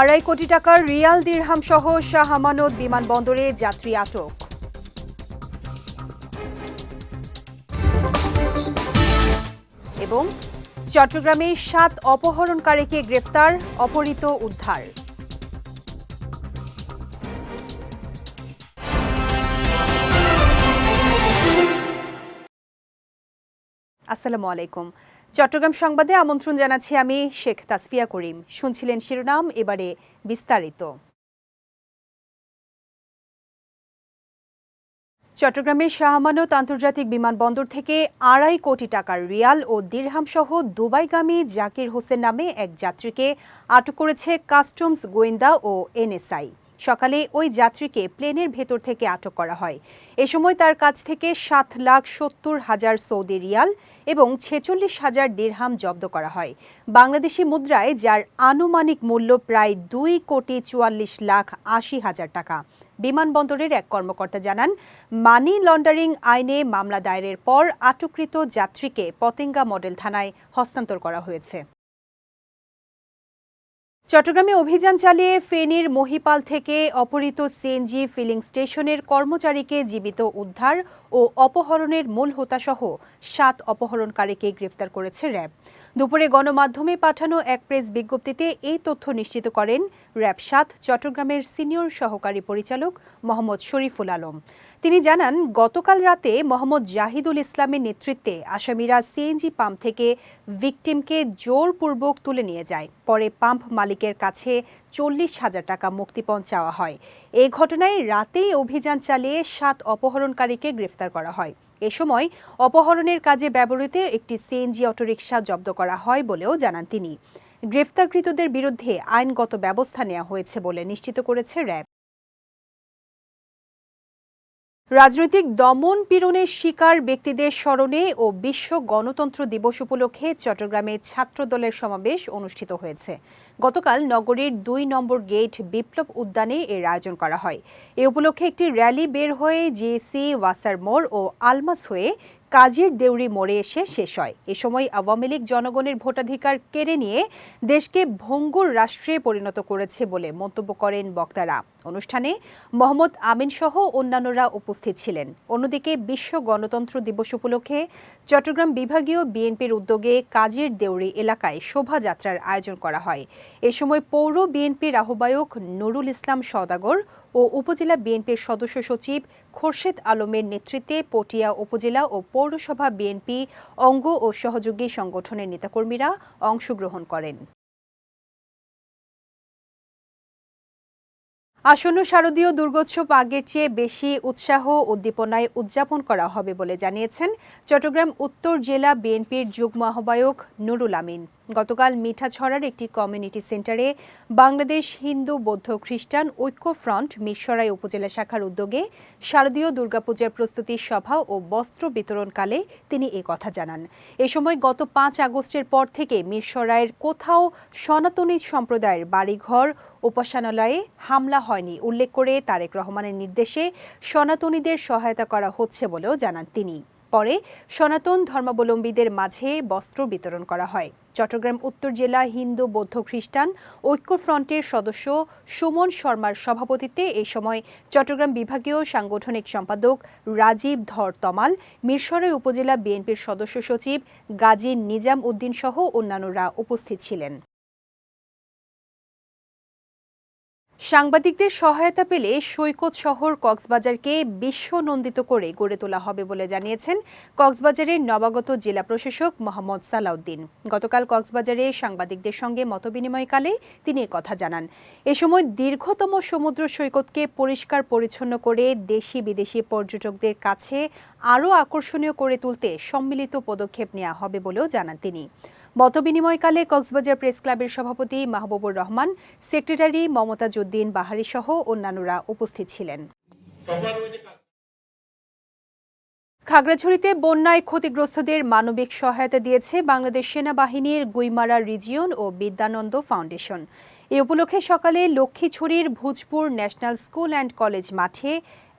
আড়াই কোটি টাকার রিয়াল দিরহাম সহ শাহ আমানত বিমানবন্দরে যাত্রী আটক। এবং চট্টগ্রামে সাত অপহরণকারীকে গ্রেফতার, অপহৃত উদ্ধার। আসসালামু আলাইকুম। চট্টগ্রাম সংবাদে আমন্ত্রণ জানাচ্ছি আমি শেখ তাসফিয়া করিম। শুনছিলেন শিরোনাম, এবারে বিস্তারিত। চট্টগ্রামের শাহ আমানত আন্তর্জাতিক বিমানবন্দর থেকে আড়াই কোটি টাকার রিয়াল ও দিরহাম সহ দুবাইগামী জাকির হোসেন নামে এক যাত্রীকে আটক করেছে কাস্টমস গোয়েন্দা ও এনএসআই। সকালে ওই যাত্রীকে প্লেনের ভেতর থেকে আটক করা হয়। এ সময় তার কাছ থেকে সাত লাখ সত্তর হাজার সৌদি রিয়াল এবং ছেচল্লিশ হাজার দেড়হাম জব্দ করা হয়। বাংলাদেশি মুদ্রায়, যার আনুমানিক মূল্য প্রায় দুই কোটি চুয়াল্লিশ লাখ আশি হাজার টাকা। বিমানবন্দরের এক কর্মকর্তা জানান, মানি লন্ডারিং আইনে মামলা দায়েরের পর আটককৃত যাত্রীকে পতেঙ্গা মডেল থানায় হস্তান্তর করা হয়েছে। চট্টগ্রামে অভিযান চালিয়ে ফেনীর মহিপাল থেকে অপহৃত সিএনজি ফিলিং স্টেশনের কর্মচারীকে জীবিত উদ্ধার ও অপহরণের মূল হোতাসহ সাত অপহরণকারীকে গ্রেফতার করেছে র্যাব। দুপুরে গণমাধ্যমে পাঠানো এক প্রেস বিজ্ঞপ্তিতে এই তথ্য নিশ্চিত করেন র্যাব সাত চট্টগ্রামের সিনিয়র সহকারী পরিচালক মোহাম্মদ শরীফুল আলম। তিনি জানান, গতকাল রাতে মোহাম্মদ জাহিদুল ইসলামের নেতৃত্বে আসামিরা সিএনজি পাম্প থেকে ভিকটিমকে জোরপূর্বক তুলে নিয়ে যায়। পরে পাম্প মালিকের কাছে চল্লিশ হাজার টাকা মুক্তিপণ চাওয়া হয়। এই ঘটনায় রাতেই অভিযান চালিয়ে সাত অপহরণকারীকে গ্রেফতার করা হয়। এ সময় অপহরণের কাজে ব্যবহৃত একটি সিএনজি অটোরিকশা জব্দ করা হয় বলেও জানান তিনি। গ্রেফতারকৃতদের বিরুদ্ধে আইনগত ব্যবস্থা নেওয়া হয়েছে বলে নিশ্চিত করেছে র্যাব। রাজনৈতিক দমন পীড়নের শিকার ব্যক্তিদের স্মরণে ও বিশ্ব গণতন্ত্র দিবস উপলক্ষে চট্টগ্রামে ছাত্রদলের সমাবেশ অনুষ্ঠিত হয়েছে। গতকাল নগরীর দুই নম্বর গেট বিপ্লব উদ্যানে এর আয়োজন করা হয়। এ উপলক্ষে একটি র্যালি বের হয়ে জিএসি ওয়াসার মোড় ও আলমাস হয়ে কাজীর দেউরি মোড়ে এসে শেষ হয়। এ সময় আওয়ামী লীগ জনগণের ভোটাধিকার কেড়ে নিয়ে দেশকে ভঙ্গুর রাষ্ট্রে পরিণত করেছে বলে মন্তব্য করেন বক্তারা। অনুষ্ঠানে মোহাম্মদ আমিন সহ অন্যান্যরা উপস্থিত ছিলেন। অন্যদিকে বিশ্ব গণতন্ত্র দিবস উপলক্ষে চট্টগ্রাম বিভাগীয় বিএনপির উদ্যোগে কাজীর দেউরি এলাকায় শোভাযাত্রার আয়োজন করা হয়। এ সময় পৌর বিএনপির আহ্বায়ক নুরুল ইসলাম সদাগর ও উপজেলা বিএনপির সদস্য সচিব খোরশেদ আলমের নেতৃত্বে পটিয়া উপজেলা ও পৌরসভা বিএনপি অঙ্গ ও সহযোগী সংগঠনের নেতাকর্মীরা অংশগ্রহণ করেন। আসন্ন শারদীয় দুর্গোৎসব আগের চেয়ে বেশি উৎসাহ উদ্দীপনায় উদযাপন করা হবে বলে জানিয়েছেন চট্টগ্রাম উত্তর জেলা বিএনপির যুগ্ম আহ্বায়ক নুরুল আমিন। গতকাল মিঠাছড়ার একটি কমিউনিটি সেন্টারে বাংলাদেশ হিন্দু বৌদ্ধ খ্রিস্টান ঐক্য ফ্রন্ট মিরসরাই উপজেলা শাখার উদ্যোগে শারদীয় দুর্গাপূজার প্রস্তুতি সভা ও বস্ত্র বিতরণকালে তিনি এ কথা জানান। এ সময় গত পাঁচ আগস্টের পর থেকে মিরসরাইয়ের কোথাও সনাতনী সম্প্রদায়ের বাড়িঘর, উপাসনালয়ে হামলা হয়নি। উল্লেখ করে তারেক রহমানের নির্দেশে সনাতনীদের সহায়তা করা হচ্ছে বলেও জানান তিনি। পরে সনাতন ধর্মাবলম্বীদের মাঝে বস্ত্র বিতরণ করা হয়। চট্টগ্রাম উত্তর জেলা হিন্দু বৌদ্ধ খ্রিস্টান ঐক্য ফ্রন্টের সদস্য সুমন শর্মার সভাপতিত্বে এই সময় চট্টগ্রাম বিভাগীয় সাংগঠনিক সম্পাদক রাজীব ধর তমাল, মিরসরাই উপজেলা বিএনপির সদস্য সচিব গাজী নিজাম উদ্দিন সহ অন্যান্যরা উপস্থিত ছিলেন। সাংবাদিকদের সহায়তা পেলে সৈকত শহর কক্সবাজারকে বিশ্বনন্দিত করে গড়ে তোলা হবে বলে জানিয়েছেন কক্সবাজারের নবাগত জেলা প্রশাসক মোহাম্মদ সালাউদ্দিন। গতকাল কক্সবাজারে সাংবাদিকদের সঙ্গে মতবিনিময়কালে তিনি কথা জানান। এ সময় দীর্ঘতম সমুদ্র সৈকতকে পরিষ্কার পরিচ্ছন্ন করে দেশি বিদেশি পর্যটকদের কাছে আরও আকর্ষণীয় করে তুলতে সম্মিলিত পদক্ষেপ নেওয়া হবে বলেও জানান তিনি। মতবিনিময়কালে কক্সবাজার প্রেস ক্লাবের সভাপতি মাহবুবুর রহমান, সেক্রেটারি মমতাজ উদ্দিন বাহারি সহ অন্যান্যরা উপস্থিত ছিলেন। খাগড়াছড়িতে বন্যায় ক্ষতিগ্রস্তদের মানবিক সহায়তা দিয়েছে বাংলাদেশ সেনাবাহিনীর গুইমারা রিজিয়ন ও বিদ্যানন্দ ফাউন্ডেশন। এ উপলক্ষে সকালে লক্ষ্মীছড়ির Bhujpur national school and college মাঠে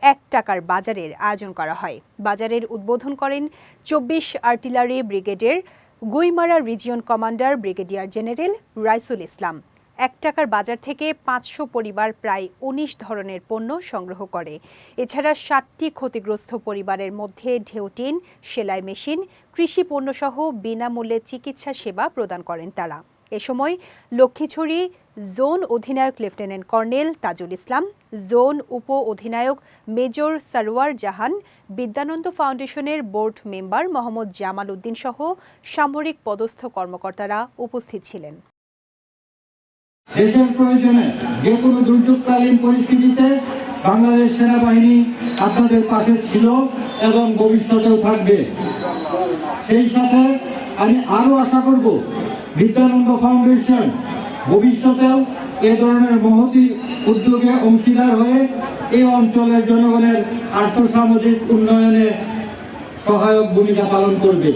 এক টাকার বাজারের আয়োজন করা হয়। বাজারের উদ্বোধন করেন চব্বিশ আর্টিলারি ব্রিগেডের Guimara region commander brigadier general Raisul Islam এক টাকার বাজার থেকে পাঁচশো পরিবার প্রায় উনিশ ধরনের পণ্য সংগ্রহ করে। এছাড়া ষাটটি ক্ষতিগ্রস্ত পরিবারের মধ্যে ঢেউটিন, সেলাই মেশিন, কৃষি পণ্যসহ বিনামূল্যে চিকিৎসা সেবা প্রদান করেন তারা। এ সময় লক্ষ্মীছড়ি জোন অধিনায়ক lieutenant colonel Tajul Islam, zone উপ অধিনায়ক মেজর সরওয়ার জাহান, বিদ্যানন্দ ফাউন্ডেশনের বোর্ড মেম্বার মোহাম্মদ জামাল উদ্দিন সহ সামরিক পদস্থ কর্মকর্তারা উপস্থিত ছিলেন। দেশের প্রয়োজনে যে কোনো দুর্যোগকালীন পরিস্থিতিতে বাংলাদেশ সেনাবাহিনী আপনাদের পাশে ছিল এবং ভবিষ্যতেও থাকবে। সেই সাথে আমি আরও আশা করব, বিদ্যানন্দ ফাউন্ডেশন ভবিষ্যতেও এ ধরনের মহতি উদ্যোগে অংশীদার হয়ে এই অঞ্চলের জনগণের আর্থসামাজিক উন্নয়নে সহায়ক ভূমিকা পালন করবে।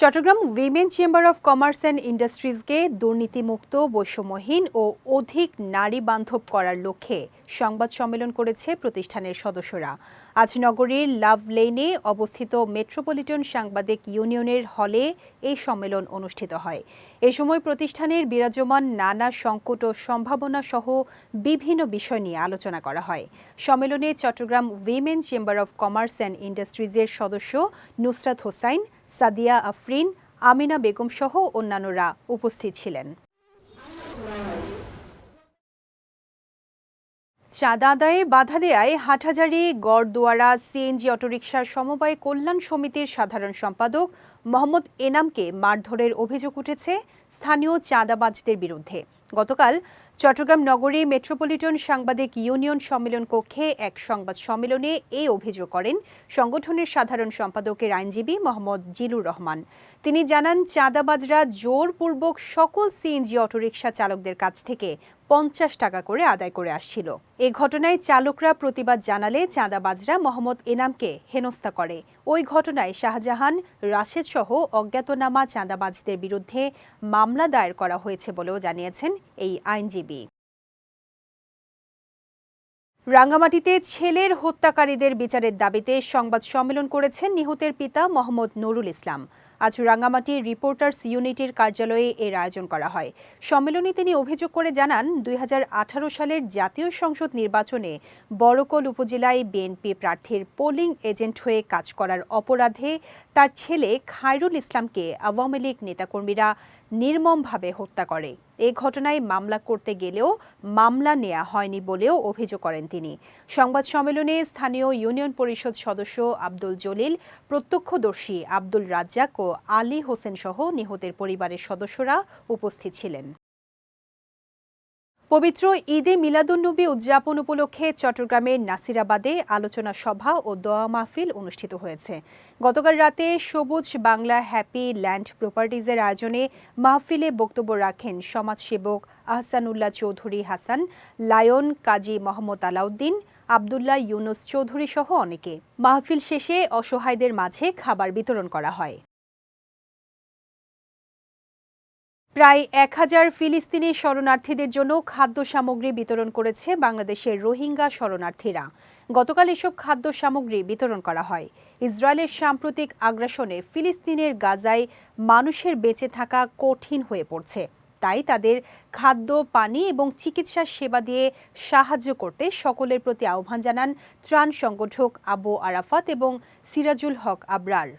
Chattogram women chamber of commerce and ইন্ডাস্ট্রিজকে দুর্নীতিমুক্ত, বৈষম্যহীন ও অধিক নারী বান্ধব করার লক্ষ্যে সংবাদ সম্মেলন করেছে প্রতিষ্ঠানের সদস্যরা। আজ নগরীর লাভ লেনে অবস্থিত মেট্রোপলিটন সাংবাদিক ইউনিয়নের হলে এই সম্মেলন অনুষ্ঠিত হয়। এ সময় প্রতিষ্ঠানের বিরাজমান নানা সংকট ও সম্ভাবনা সহ বিভিন্ন বিষয় নিয়ে আলোচনা করা হয়। সম্মেলনে Chattogram women chamber of commerce and ইন্ডাস্ট্রিজের সদস্য নুসরাত হোসাইন সাদিয়া আফরিন আমিনা বেগম সহ অন্যান্যরা উপস্থিত ছিলেন। চাঁদা আদায়ে বাধা দেয়ায় হাটহাজারি, গড়দুয়ারা, সিএনজি অটোরিকশার সমবায় কল্যাণ সমিতির সাধারণ সম্পাদক মোহাম্মদ এনামকে মারধরের অভিযোগ উঠেছে স্থানীয় চাঁদাবাজদের বিরুদ্ধে। গতকাল চট্টগ্রাম নগরী মেট্রোপলিটন সাংবাদিক ইউনিয়ন সম্মেলন কক্ষে এক সংবাদ সম্মেলনে এই অভিযোগ করেন সংগঠনের সাধারণ সম্পাদকের আইনজীবী মোহাম্মদ জিলুর রহমান। তিনি জানান, চাঁদাবাজরা জোরপূর্বক সকল সিএনজি অটোরিকশা চালকদের কাছ থেকে পঞ্চাশ টাকা করে আদায় করে আসছিল। এ ঘটনায় চালকরা প্রতিবাদ জানালে চাঁদাবাজরা মোহাম্মদ এনামকে হেনস্থা করে। ওই ঘটনায় শাহজাহান, রাশেদ সহ অজ্ঞাতনামা চাঁদাবাজদের বিরুদ্ধে মামলা দায়ের করা হয়েছে বলেও জানিয়েছেন এই আইনজীবী। রাঙ্গামাটিতে ছেলের হত্যাকারীদের বিচারের দাবিতে সংবাদ সম্মেলন করেছেন নিহতের পিতা মোহাম্মদ নুরুল ইসলাম। আজ রাঙ্গামাটির রিপোর্টার্স ইউনিটির কার্যালয়ে এর আয়োজন করা হয়। সম্মেলনে তিনি অভিযোগ করে জানান, দুই হাজার আঠারো সালের জাতীয় সংসদ নির্বাচনে বড়কল উপজেলায় বিএনপি প্রার্থীর পোলিং এজেন্ট হয়ে কাজ করার অপরাধে তার ছেলে খায়রুল ইসলামকে আওয়ামী লীগ নেতাকর্মীরা নির্মমভাবে হত্যা করে। এ ঘটনায় মামলা করতে গেলেও মামলা নেওয়া হয়নি বলেও অভিযোগ করেন তিনি। সংবাদ সম্মেলনে স্থানীয় ইউনিয়ন পরিষদ সদস্য আব্দুল জলিল, প্রত্যক্ষদর্শী আব্দুল রাজ্জাক ও আলী হোসেন সহ নিহতের পরিবারের সদস্যরা উপস্থিত ছিলেন। পবিত্র ঈদে মিলাদুন্নবী উদযাপন উপলক্ষে চট্টগ্রামের নাসিরাবাদে আলোচনা সভা ও দোয়া মাহফিল অনুষ্ঠিত হয়েছে। গতকাল রাতে সবুজ বাংলা হ্যাপি ল্যান্ড প্রপার্টিজের আয়োজনে মাহফিলে বক্তব্য রাখেন সমাজসেবক আহসানুল্লাহ চৌধুরী হাসান, লায়ন কাজী মোহাম্মদ আলাউদ্দিন, আবদুল্লাহ ইউনুস চৌধুরী সহ অনেকে। মাহফিল শেষে অসহায়দের মাঝে খাবার বিতরণ করা হয়। প্রায় এক হাজার ফিলিস্তিনি শরণার্থীদের জন্য খাদ্য সামগ্রী বিতরণ করেছে বাংলাদেশের রোহিঙ্গা শরণার্থীরা। গতকাল এসব খাদ্য সামগ্রী বিতরণ করা হয়। ইসরায়েলের সাম্প্রতিক আগ্রাসনে ফিলিস্তিনের গাজায় মানুষের বেঁচে থাকা কঠিন হয়ে পড়ছে। তাই তাদের খাদ্য, পানি এবং চিকিৎসা সেবা দিয়ে সাহায্য করতে সকলের প্রতি আহ্বান জানান ত্রাণ সংগঠক আবু আরাফাত এবং সিরাজুল হক আবরার।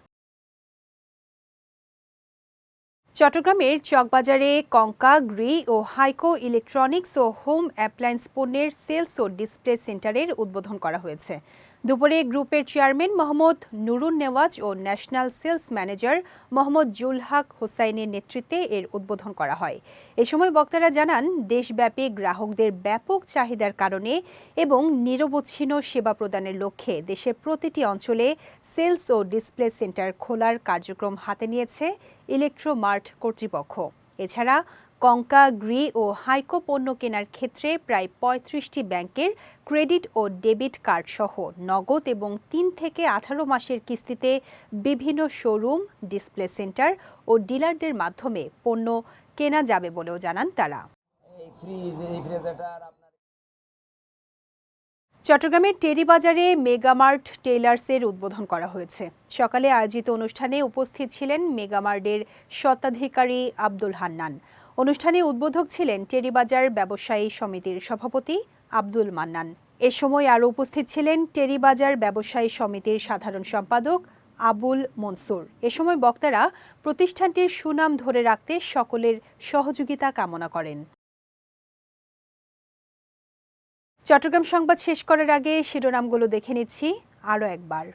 চট্টগ্রামের চকবাজারে কঙ্কা, গ্রি ও হাইকো ইলেকট্রনিক্স ও হোম অ্যাপ্লায়েন্স পণ্যের সেলস ও ডিসপ্লে সেন্টারের উদ্বোধন করা হয়েছে। দুপুরে গ্রুপের চেয়ারম্যান মোহাম্মদ নুরুন নেওয়াজ ও national sales manager Mohammad Julhak হোসাইনের নেতৃত্বে এর উদ্বোধন করা হয়। এ সময় বক্তারা জানান, দেশব্যাপী গ্রাহকদের ব্যাপক চাহিদার কারণে এবং নিরবচ্ছিন্ন সেবা প্রদানের লক্ষ্যে দেশের প্রতিটি অঞ্চলে সেলস ও ডিসপ্লে সেন্টার খোলার কার্যক্রম হাতে নিয়েছে ইলেকট্রোমার্ট কর্তৃপক্ষ। এছাড়া কঙ্কা গ্রি ও হাইকো পণ্য কেনার ক্ষেত্রে প্রায় পঁয়ত্রিশটি ব্যাংকের ক্রেডিট ও ডেবিট কার্ড সহ নগদ এবং তিন থেকে আঠারো মাসের কিস্তিতে বিভিন্ন শোরুম ডিসপ্লে সেন্টার ও ডিলারদের মাধ্যমে পণ্য কেনা যাবে বলেও জানান তারা। চট্টগ্রামের টেরিবাজারে মেগামার্ট টেইলার্সের উদ্বোধন করা হয়েছে। সকালে আয়োজিত অনুষ্ঠানে উপস্থিত ছিলেন মেগামার্টের স্বত্বাধিকারী আব্দুল হান্নান। অনুষ্ঠানে উদ্বোধক ছিলেন টেরিবাজার ব্যবসায়ী সমিতির সভাপতি আব্দুল মান্নান। এ সময় আরও উপস্থিত ছিলেন টেরিবাজার ব্যবসায়ী সমিতির সাধারণ সম্পাদক আবুল মনসুর। এ সময় বক্তারা প্রতিষ্ঠানটির সুনাম ধরে রাখতে সকলের সহযোগিতা কামনা করেন। চট্টগ্রাম সংবাদ শেষ করার আগে শিরোনামগুলো দেখে নিচ্ছি আরও একবার।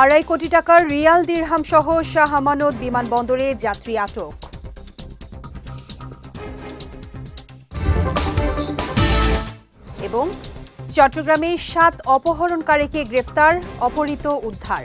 আড়াই কোটি টাকার রিয়াল দিরহাম সহ শাহ আমানত বিমানবন্দরে যাত্রী আটক। এবং চট্টগ্রামে সাত অপহরণকারীকে গ্রেফতার, অপহৃত উদ্ধার।